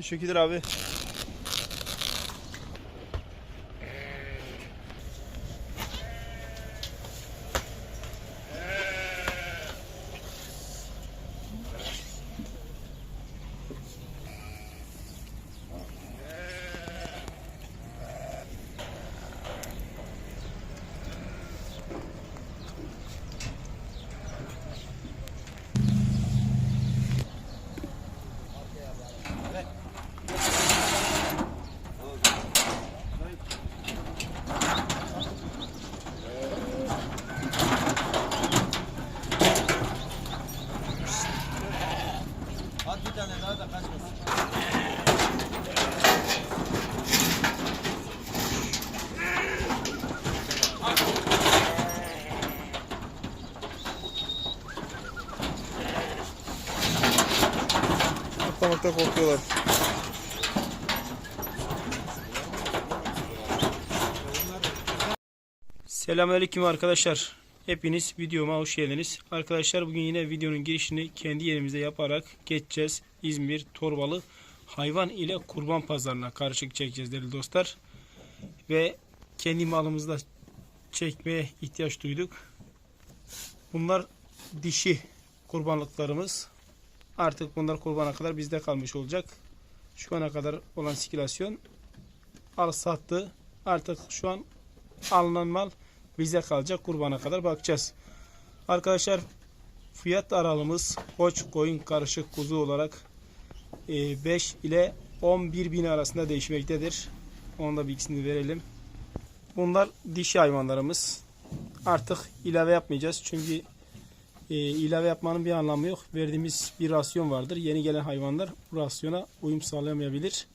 Teşekkürler abi. Atlamakta korkuyorlar. Selamünaleyküm arkadaşlar. Hepiniz videoma hoş geldiniz. Arkadaşlar bugün yine videonun girişini kendi yerimizde yaparak geçeceğiz. İzmir Torbalı hayvan ile kurban pazarına karışık çekeceğiz değerli dostlar. Ve kendi malımızda çekmeye ihtiyaç duyduk. Bunlar dişi kurbanlıklarımız. Artık bunlar kurbana kadar bizde kalmış olacak. Şu ana kadar olan sikülasyon al sattı. Artık şu an alınan mal bize kalacak. Kurbana kadar bakacağız. Arkadaşlar fiyat aralığımız koç koyun karışık kuzu olarak e, 5 ile 11 bin arasında değişmektedir. Onun da bilgisini verelim. Bunlar dişi hayvanlarımız. Artık ilave yapmayacağız. Çünkü e, ilave yapmanın bir anlamı yok. Verdiğimiz bir rasyon vardır. Yeni gelen hayvanlar bu rasyona uyum sağlayamayabilir.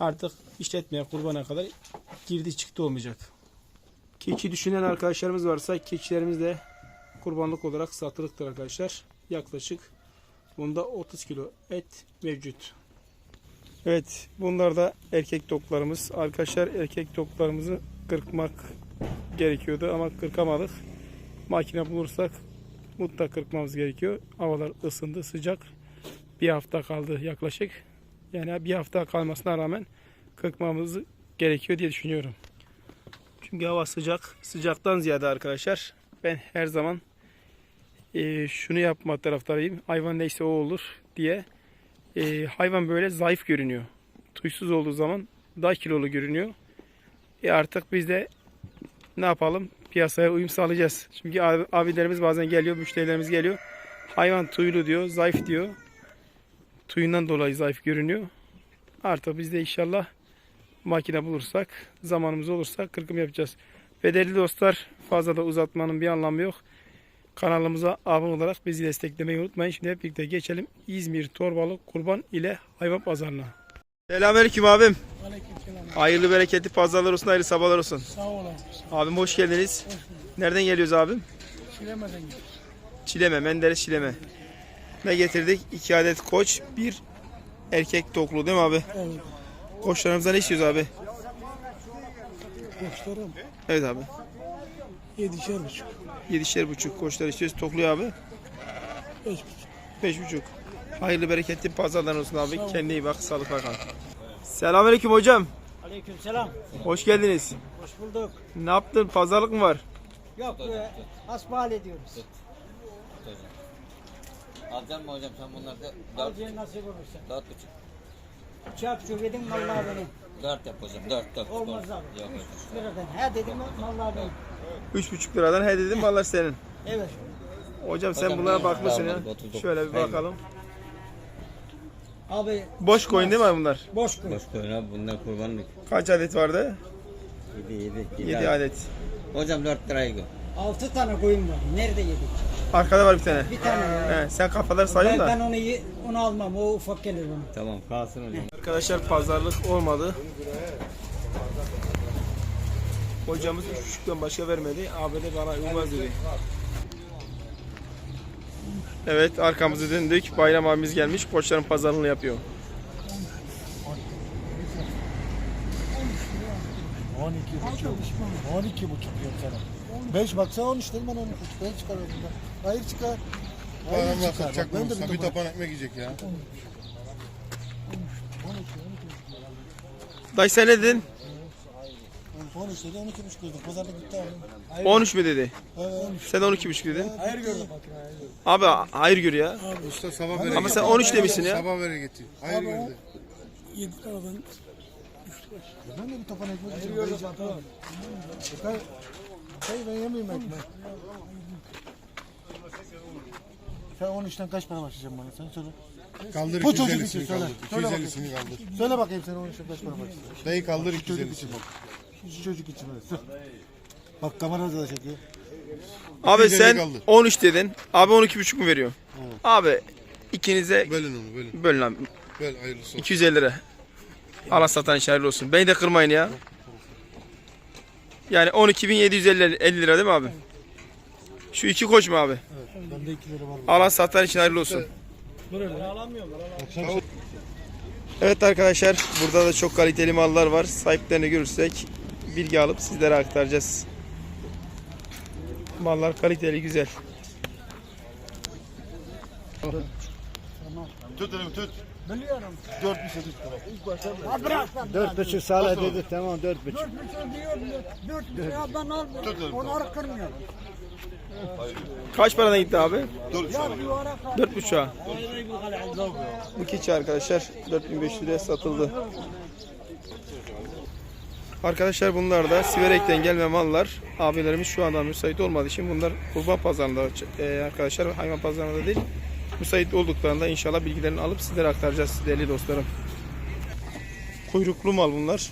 Artık işletmeye kurbana kadar girdi çıktı olmayacak. Keçi düşünen arkadaşlarımız varsa keçilerimiz de kurbanlık olarak satılıktır arkadaşlar. Yaklaşık bunda 30 kilo et mevcut. Evet bunlar da erkek toklarımız. Arkadaşlar erkek toklarımızı kırpmak gerekiyordu ama kırkamadık. Makine bulursak mutlaka kırpmamız gerekiyor. Havalar ısındı, sıcak. Bir hafta kaldı yaklaşık. Yani bir hafta kalmasına rağmen kırpmamız gerekiyor diye düşünüyorum. Çünkü hava sıcak. Sıcaktan ziyade arkadaşlar ben her zaman eee, şunu yapma taraftarıyım. Hayvan neyse o olur diye. Eee, hayvan böyle zayıf görünüyor. Tuysuz olduğu zaman daha kilolu görünüyor. E artık biz de ne yapalım? Piyasaya uyum sağlayacağız. Çünkü abi- abilerimiz bazen geliyor, müşterilerimiz geliyor. Hayvan tuylu diyor, zayıf diyor. Tuyundan dolayı zayıf görünüyor. Artık biz de inşallah makine bulursak, zamanımız olursa kırkım yapacağız. Ve değerli dostlar fazla da uzatmanın bir anlamı yok. Kanalımıza abone olarak bizi desteklemeyi unutmayın. Şimdi hep birlikte geçelim İzmir Torbalı Kurban ile Hayvan Pazarına. Selamünaleyküm abim. Aleykümselam. Hayırlı bereketli pazarlar olsun, hayırlı sabahlar olsun. Sağ olun. Abim hoş geldiniz. Nereden geliyoruz abim? Çilemeden git. Çileme, Menderes Çileme. Ne getirdik? İki adet koç, bir erkek toklu değil mi abi? Evet. Koçlarımızdan ne istiyoruz abi? Koçlarım Evet abi. yedişer buçuk. Yedişer buçuk koçlar istiyoruz. Tokluyor abi. Beş buçuk. Beş buçuk. Hayırlı bereketli pazarlar olsun abi. Kendine iyi bak. Sağlık bakalım. Selamünaleyküm hocam. Aleykümselam. Hoş geldiniz. Hoş bulduk. Ne yaptın? Pazarlık mı var? Yok e, hasbihal ediyoruz. Alacak mı hocam sen bunları da? Dört, Alacağın nasip olursa. dört buçuk. Çarp çok edin vallahi benim. Dört yap hocam. Dört, dört. Olmaz Yok abi. hocam. Üç buçuk liradan. He dedim mi vallahi benim. Üç buçuk liradan he dedim. Vallahi senin. Evet. Hocam sen Hocam, bunlara bakmışsın ya. Otuz dokuz. Şöyle bir Hayırlı. bakalım. Abi Boş koyun değil mi bunlar? boş koy. Boş koyun abi bunlar kurbanlık. Kaç adet vardı? Yedi, yedi. 7 adet. Hocam dört lirayı koy. Altı tane koyun var. Nerede yedik? Arkada var bir tane. Bir tane. He, sen kafaları sayın Ben, ben da. onu ye- onu almam. O ufak gelir bana. Tamam kalsın hocam. Arkadaşlar pazarlık olmadı. Hocamız 3.5'tan başka vermedi. Abi de bana uymaz dedi. Evet arkamızı döndük. Bayram abimiz gelmiş. Koçların pazarlığını yapıyor. 12 buçuk. 12 buçuk diyorum sana. 5 baksana 13 dedim ben 12 buçuk. Ben çıkarıyorum buradan. Hayır çıkar. Hayır Adam çıkar. Bak, ben de bir bir taban. tapan ekmek yiyecek ya. 13 Dayı sen ne dedin? 13 dedi 12 buçuk dedi. Pazarda gitti abi. 13 mü dedi? Evet. Sen 12,5 dedin. Hayır gördüm. Abi hayır gör ya. Usta sabah vere Ama sen 13 demişsin ya. Sabah vere getir. Hayır gördü. Ben de bir topan ekmek yiyeceğim. Hayır gördüm. Tamam. Hayır ben yemeyeyim ekmek. Sen 13'ten kaç para başlayacaksın bana? Sen söyle. Kaldır Bu çocuk 250'sini için söyle. kaldır. Söyle 250'sini kaldır. Söyle bakayım sen 13'ten kaç para başlayacaksın? Dayı kaldır Çocuk 250'sini. Şu çocuk için böyle. Bak kamerada da çekiyor. Abi 250 sen kaldı. 13 dedin. Abi 12,5 mu veriyor? Abi ikinize Bölün onu bölün. bölün abi. Böl hayırlısı olsun. 250 lira. Allah satan iş hayırlı olsun. Beni de kırmayın ya. Yani 12.750 50 lira değil mi abi? Şu iki koç mu abi? Bende 2 lira var. Allah satan için hayırlı olsun. Evet arkadaşlar burada da çok kaliteli mallar var. Sahiplerini görürsek bilgi alıp sizlere aktaracağız. Mallar kaliteli güzel. Tut elimi tut. Dört buçuk sala dedi tamam dört buçuk. Dört buçuk diyor. Dört buçuk ben almıyorum. Onları kırmıyorum. Kaç paradan gitti abi? Kal. 4.5'a. Bu keçi arkadaşlar 4500 liraya satıldı. Arkadaşlar bunlar da Siverek'ten gelme mallar. Abilerimiz şu anda müsait olmadığı için bunlar kurban pazarında e, arkadaşlar hayvan pazarında değil. Müsait olduklarında inşallah bilgilerini alıp sizlere aktaracağız değerli dostlarım. Kuyruklu mal bunlar.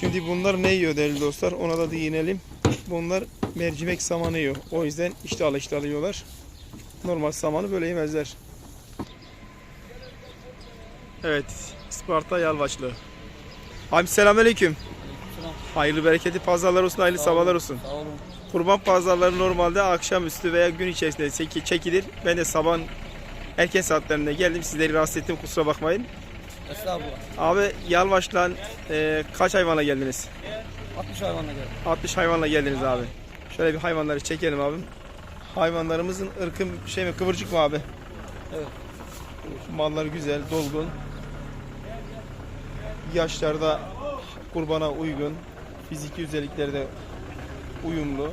Şimdi bunlar ne yiyor değerli dostlar? Ona da değinelim. Bunlar mercimek samanı yiyor. O yüzden iştahlı iştahlı yiyorlar. Normal samanı böyle yemezler. Evet. Isparta Yalvaçlı. Abi selamünaleyküm. Hayırlı bereketli pazarlar olsun, hayırlı sabahlar olsun. Kurban pazarları normalde akşamüstü veya gün içerisinde çeki- çekilir. Ben de sabah erken saatlerinde geldim. Sizleri rahatsız ettim kusura bakmayın. Estağfurullah. Abi Yalvaç'tan e, kaç hayvana geldiniz? 60 hayvanla geldi. 60 hayvanla geldiniz abi. Şöyle bir hayvanları çekelim abim. Hayvanlarımızın ırkı şey mi kıvırcık mı abi? Evet. Mallar güzel, dolgun. Yaşlarda kurbana uygun. Fiziki özellikleri de uyumlu.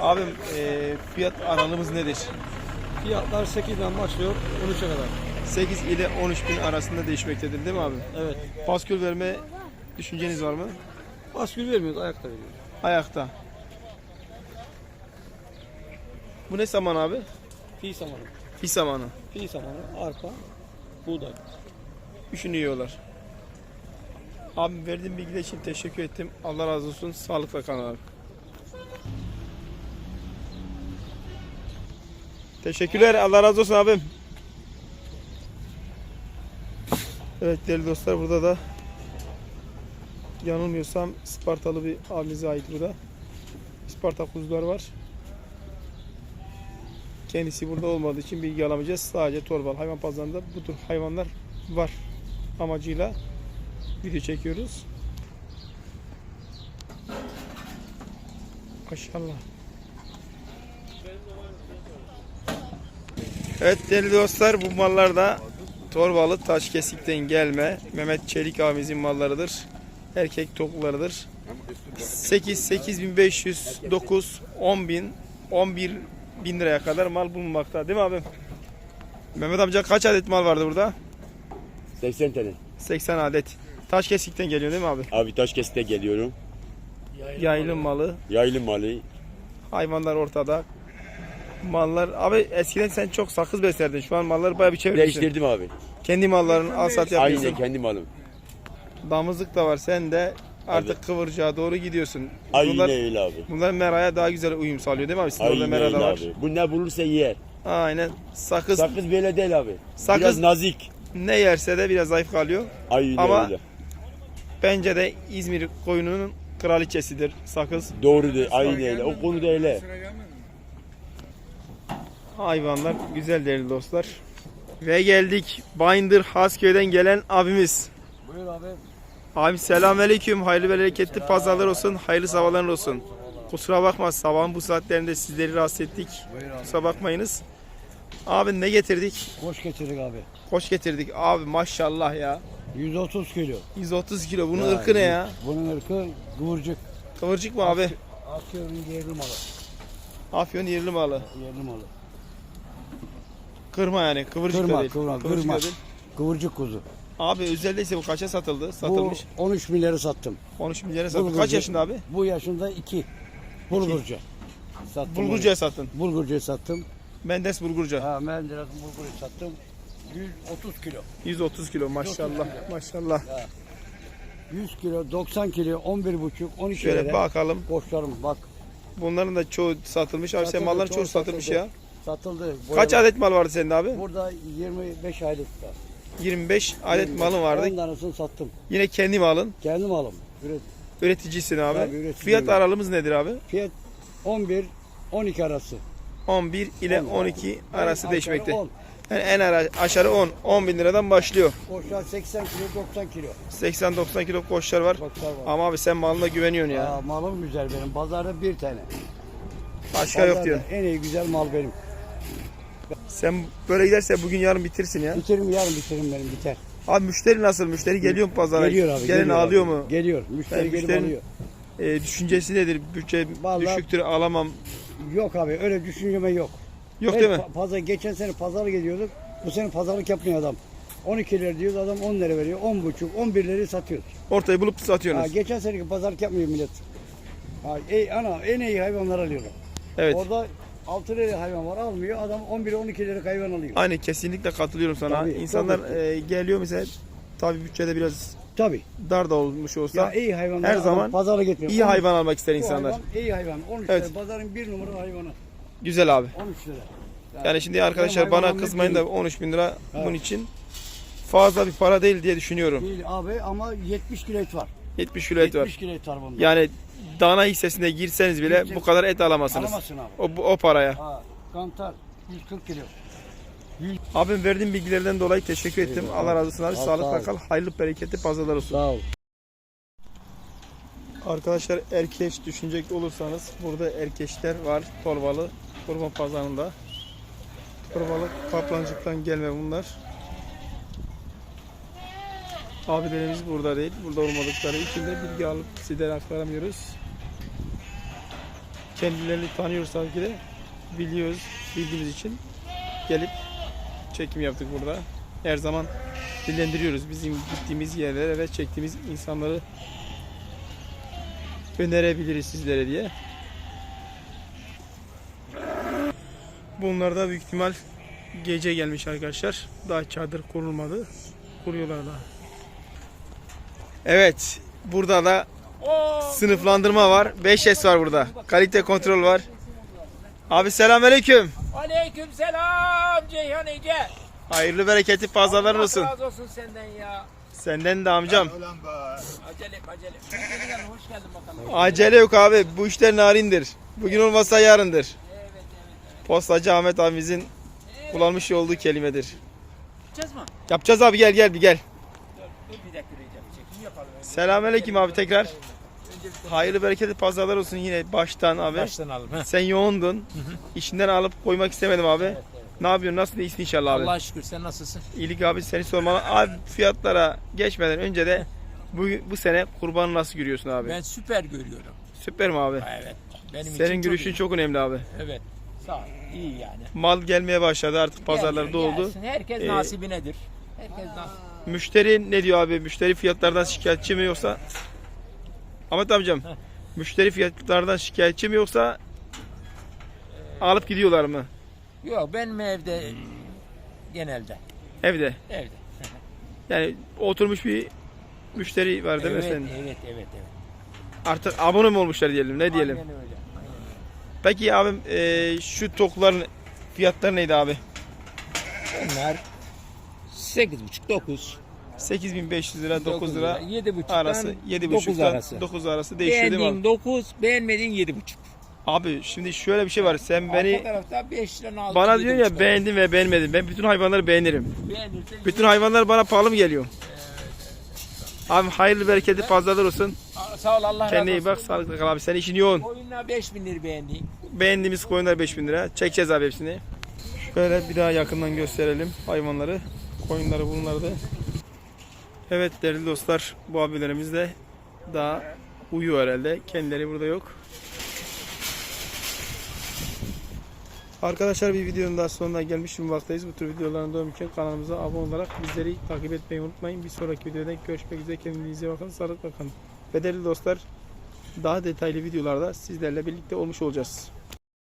Abim e, fiyat aralığımız nedir? Fiyatlar 8'den başlıyor 13'e kadar. 8 ile 13 bin arasında değişmektedir değil mi abi? Evet. Paskül verme düşünceniz var mı? Baskül vermiyoruz ayakta veriyoruz. Ayakta. Bu ne saman abi? Fi samanı. Fi samanı. Fi samanı, arpa, buğday. Üçünü yiyorlar. Abi verdiğin bilgiler için teşekkür ettim. Allah razı olsun. Sağlıkla kalın abi. Teşekkürler. Allah razı olsun abim. Evet değerli dostlar burada da yanılmıyorsam Spartalı bir abimize ait burada. Sparta kuzular var. Kendisi burada olmadığı için bilgi alamayacağız. Sadece Torbalı hayvan pazarında bu tür hayvanlar var amacıyla video çekiyoruz. Maşallah. Evet değerli dostlar bu mallar da Torbalı Taşkesik'ten gelme Mehmet Çelik abimizin mallarıdır. Erkek toklularıdır. 8 8500 9 10 bin 11 bin liraya kadar mal bulunmakta değil mi abim? Mehmet amca kaç adet mal vardı burada? 80 tane. 80 adet. Taşkesik'ten geliyor değil mi abi? Abi Taşkesit'e geliyorum. Yaylım malı. Yaylı malı. Hayvanlar ortada. Mallar. Abi eskiden sen çok sakız beslerdin. Şu an malları bayağı bir çevirmişsin. Değiştirdim abi. Kendi malların al sat yapıyorsun. Aynen kendi malım. Damızlık da var. Sen de artık kıvırcığa doğru gidiyorsun. Aynen Bunlar, öyle abi. bunlar meraya daha güzel uyum sağlıyor değil mi abi? Sizin orada Aynen mera öyle da var. abi. Bu ne bulursa yer. Aynen. Sakız, Sakız böyle değil abi. Sakız- Biraz nazik. ne yerse de biraz zayıf kalıyor. Aynen Ama- öyle. Bence de İzmir koyununun kraliçesidir sakız. Doğru değil. Aynen öyle. O konuda öyle. Hayvanlar güzel değerli dostlar. Ve geldik Binder Hasköy'den gelen abimiz. Buyur abi. Abi selamünaleyküm. Hayırlı bereketli pazarlar olsun. Hayırlı sabahlar olsun. Kusura bakma sabahın bu saatlerinde sizleri rahatsız ettik. Kusura bakmayınız. Abi ne getirdik? Koş getirdik abi. Koç getirdik. Abi maşallah ya. 130 kilo. 130 kilo. Bunun ırkı ne ya? Bunun ırkı kıvırcık. Kıvırcık mı abi? Asya'nın yerli malı. Afyon yerli malı. Yerli malı. Kırma yani. Kıvırcık da Kırma, değil. kırma, Kıvırcık kırma. değil. Kıvırcık kuzu. Abi özeldeyse bu kaça satıldı? Satılmış. Bu 13 milyarı sattım. 13 milyara satıldı. Bulgurcu. Kaç yaşında abi? Bu yaşında 2. Bulgurcu. Sattım Bulgurcu'ya sattın. onu. Bulgurcu'ya sattım. Mendes Bulgurcu. Ha, Menderes bulgurcu sattım. 130 kilo. 130 kilo maşallah. Maşallah. 100 kilo, 90 kilo, 11 buçuk, 12 Şöyle lira. bakalım. Koçlarım bak. Bunların da çoğu satılmış. Abi Satıldı, malların çoğu satılmış satıldı. ya. Satıldı. Kaç Boyalı. adet mal vardı sende abi? Burada 25 aylık var. 25 adet malın vardı. 10 tanesini sattım. Yine kendi malın. Kendim alım. Üret. Üreticisin abi. Tabii, üreticiyim. Fiyat aralığımız nedir abi? Fiyat 11 12 arası. 11 ile 10. 12 arası En değişmekte. aşağı 10. Yani en ara, aşağı 10. 10 bin liradan başlıyor. Koçlar 80 kilo, 90 kilo. 80-90 kilo koçlar var. Koçlar var. Ama abi sen malına güveniyorsun ya. Aa, malım güzel benim. Pazarda bir tane. Başka yok Pazarda diyor. En iyi güzel mal benim. Sen böyle giderse bugün yarın bitirsin ya. Bitirim yarın bitirim benim biter. Abi müşteri nasıl? Müşteri geliyor mu pazara? Geliyor abi. Gelen geliyor alıyor abi. mu? Geliyor. Müşteri Yani gelip alıyor. Ee, düşüncesi nedir? Bütçe Vallahi- düşüktür alamam. Yok abi öyle düşünceme yok. Yok Evet, değil mi? pa- Pazar, geçen sene pazarlık ediyorduk. Bu sene pazarlık yapmıyor adam. 12 lira diyoruz adam 10 lira veriyor. 10 buçuk 11 lira satıyoruz. Ortayı bulup Ha, satıyorsunuz. geçen seneki pazarlık yapmıyor millet. Ha, ey, ana en iyi hayvanlar alıyorlar. Evet. Orada 6 lira hayvan var almıyor. Adam 11 12 lira hayvan alıyor. Aynı kesinlikle katılıyorum sana. Tabii, İnsanlar tabii. e, geliyor mesela tabii bütçede biraz Tabii. dar da olmuş olsa Ya iyi hayvanlar her zaman pazarlık etmiyor. iyi 13 hayvan almak ister insanlar. Hayvan, iyi hayvan. 13 Evet. Pazarın bir numara hayvanı. Güzel abi. 13 lira. Yani şimdi arkadaşlar bana kızmayın da 13 bin lira Evet. bunun için fazla bir para değil diye düşünüyorum. Değil abi ama 70 kilo et var. 70 kilo et var. 70 kilo et var bunda. Yani dana hissesine girseniz bile Girseniz- bu kadar et alamazsınız. Alamazsın abi. O, o paraya. Ha, kantar 140 kilo. Abim verdiğin bilgilerden dolayı teşekkür ettim. Allah razı olsun abi. Sağlıkla kal. Hayırlı bereketli pazarlar olsun. Sağ ol. Arkadaşlar erkeş düşünecek olursanız burada erkeşler var. Torbalı kurban pazarında. Torbalı kaplancıktan gelme bunlar. Abilerimiz burada değil. Burada olmadıkları için de bilgi alıp sizlere aktaramıyoruz. Kendilerini tanıyoruz tabii ki de. Biliyoruz bildiğimiz için gelip çekim yaptık burada. Her zaman dillendiriyoruz bizim gittiğimiz yerlere ve çektiğimiz insanları önerebiliriz sizlere diye. Bunlar da büyük ihtimal gece gelmiş arkadaşlar. Daha çadır kurulmadı. Kuruyorlar da. Evet. Burada da sınıflandırma var. 5S var burada. Kalite kontrol var. Abi selamünaleyküm. Aleyküm selam Ceyhan Ege. Hayırlı bereketli pazarların olsun. Allah razı olsun senden ya. Senden de amcam. Acele acele. Hoş geldin, hoş geldin bakalım. Acele yok abi. Bu işler narindir. Bugün olmasa yarındır. Postacı Ahmet abimizin kullanmış olduğu kelimedir. Gideceğiz mi? Yapacağız abi gel gel bir gel. Dur bir dakika Recep. Çekim yapalım. önce. Selamünaleyküm abi tekrar. Hayırlı bereketli pazarlar olsun yine baştan abi. Baştan alalım. Heh. Sen yoğundun. İşinden alıp koymak istemedim abi. Ne yapıyorsun? Nasıl iyisin inşallah abi? Allah'a şükür sen nasılsın? İyilik abi seni sormalı. Abi fiyatlara geçmeden önce de bu, bu sene kurbanı nasıl görüyorsun abi? Ben süper görüyorum. Süper mi abi? Evet. Benim Senin için görüşün çok çok önemli abi. iyi. Evet. Sağ ol. İyi yani. Mal gelmeye başladı artık pazarlar Geliyor, doldu. gelsin. Herkes Ee, nasibinedir. Herkes nasip. Müşteri ne diyor abi? Müşteri fiyatlardan şikayetçi mi yoksa? Ahmet amcam. Müşteri fiyatlardan şikayetçi mi yoksa alıp gidiyorlar mı? Yok benim evde genelde. Evde. Evde. Yani oturmuş bir müşteri var değil mi evet, senin? evet, evet, evet. Artık abone mi olmuşlar diyelim ne diyelim. Aynen öyle. Peki abim e, şu tokların fiyatları neydi abi? Onlar 8,5 9 8500 lira 9 lira 7,5 arası 9 7,5'dan arası. 9 arası değişiyor değil mi Beğendiğin abi? 9, beğenmediğin 7,5. Abi şimdi şöyle bir şey var sen beni tarafta 5 liranın altı. bana diyorsun ya 7,5 beğendim ve beğenmedim. Ben bütün hayvanları beğenirim. Beğenirsen Bütün hayvanlar bana pahalı mı geliyor? Abi hayırlı bereketli pazarlar olsun. Sağ ol Allah razı Kendine iyi olsun. bak. Sağlıklı kal abi. Senin işin yoğun. Oyunlar 5000 lira beğendi. Beğendiğimiz koyunlar 5000 lira. Çekeceğiz abi hepsini. Şöyle bir daha yakından gösterelim hayvanları. Koyunları bunları da. Evet değerli dostlar bu abilerimiz de daha uyuyor herhalde. Kendileri burada yok. Arkadaşlar bir videonun daha sonuna gelmiş bulunmaktayız. Bu tür videoların devamı için kanalımıza abone olarak bizleri takip etmeyi unutmayın. Bir sonraki videoda görüşmek üzere. Kendinize bakın. Sağlıkla kalın. Ve değerli dostlar daha detaylı videolarda sizlerle birlikte olmuş olacağız.